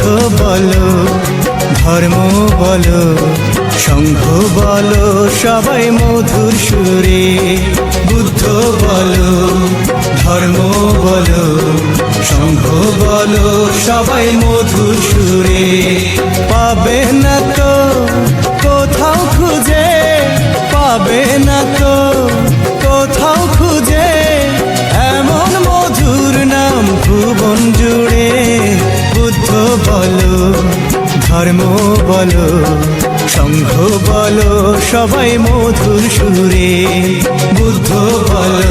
গ্রন্থ বলো, ধর্ম বলো, সংঘ বলো, সবাই মধুর সুরে বুদ্ধ বলো, ধর্ম বলো, সংঘ বলো, সবাই মধুর সুরে পাবে না তো বলো ধর্ম বলো সংঘ বলো সবাই মধুর সুরে বুদ্ধ বলো।